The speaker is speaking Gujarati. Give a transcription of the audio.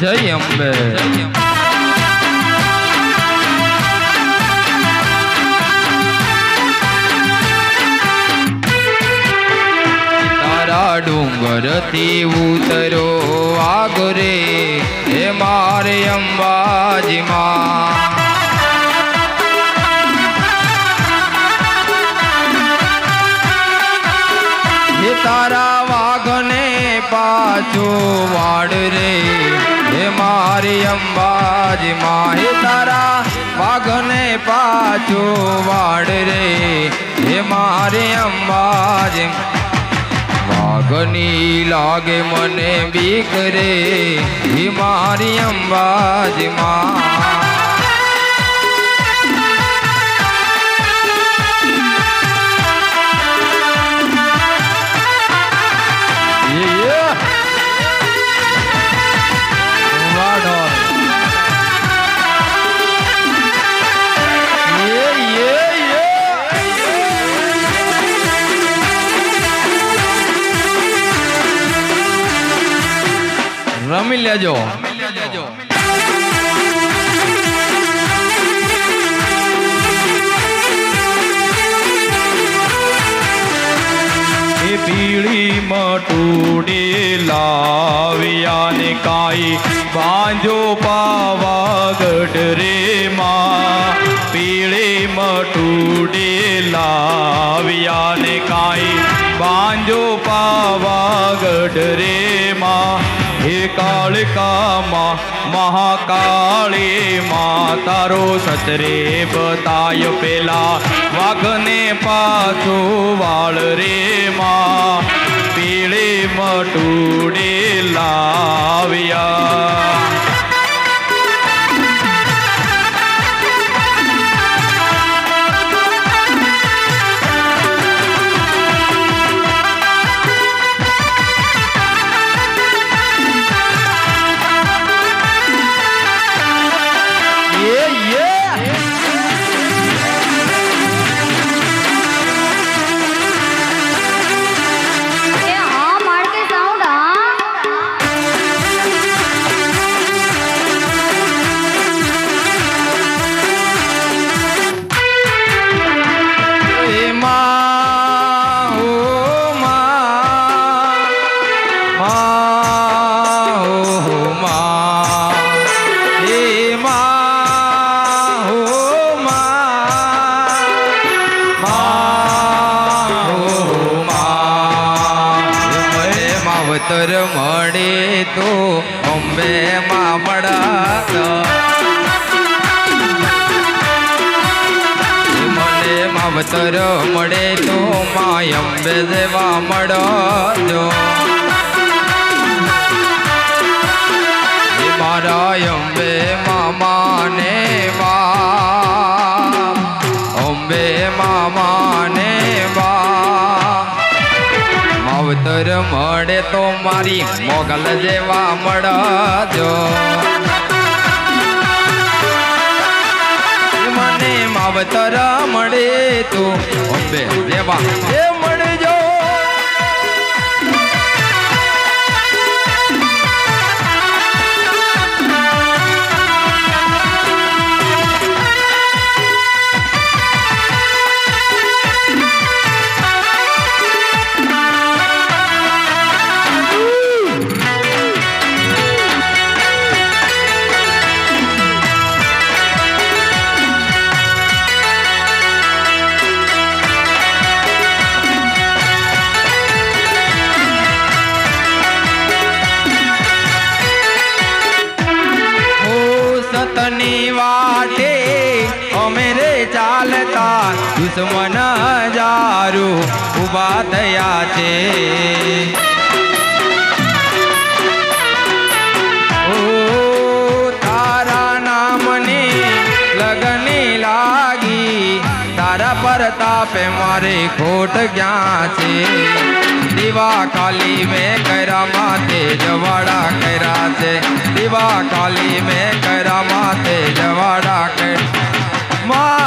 જય અંબે તારા ડુંગરથી ઉતરો આગરે હે મારે અંબાજીમાં. તારા વાઘને પાછો વાડ રે. મારી અંબાજીમાં હે તારા વાઘને પાછો વાડ રે હે મારી અંબાજી, વાઘની લાગે મને બીક રે હે મારી અંબાજીમાં Yeah. રમી લેજો પીળી મટુડી લાવ્યા ને કાઈ બાંજો પાવાગઢ રે માં. પીળી મટુડી લાવ્યા ને કાઈ બાંજો પાવાગઢ રે માં. મહાકાળી માતારો સતરે બતાય પેલા વાઘને પાછો વાળ રે માં. પીળે મટુડે લાવ્યા. માવતર મળે તો અંબે મામડા મળા માવતર મળે તો માય અંબે દેવા મળજો મારી મોગલ જેવા મળજો. મને માવતર મળે તો. અંબે દેવા. સતની વાટે અમે રે ચાલતા દુશ્મન હજારો ઊભા થયા છે. તારા નામની લગની લાગી, તારા પ્રતાપે મારે ખોટ ક્યાં છે. દીવા કાલી મેં કર્યા માથે, જવાડા કર્યા છે. દીવા કાલી મેં કર્યા માથે, જવાડા કર્યા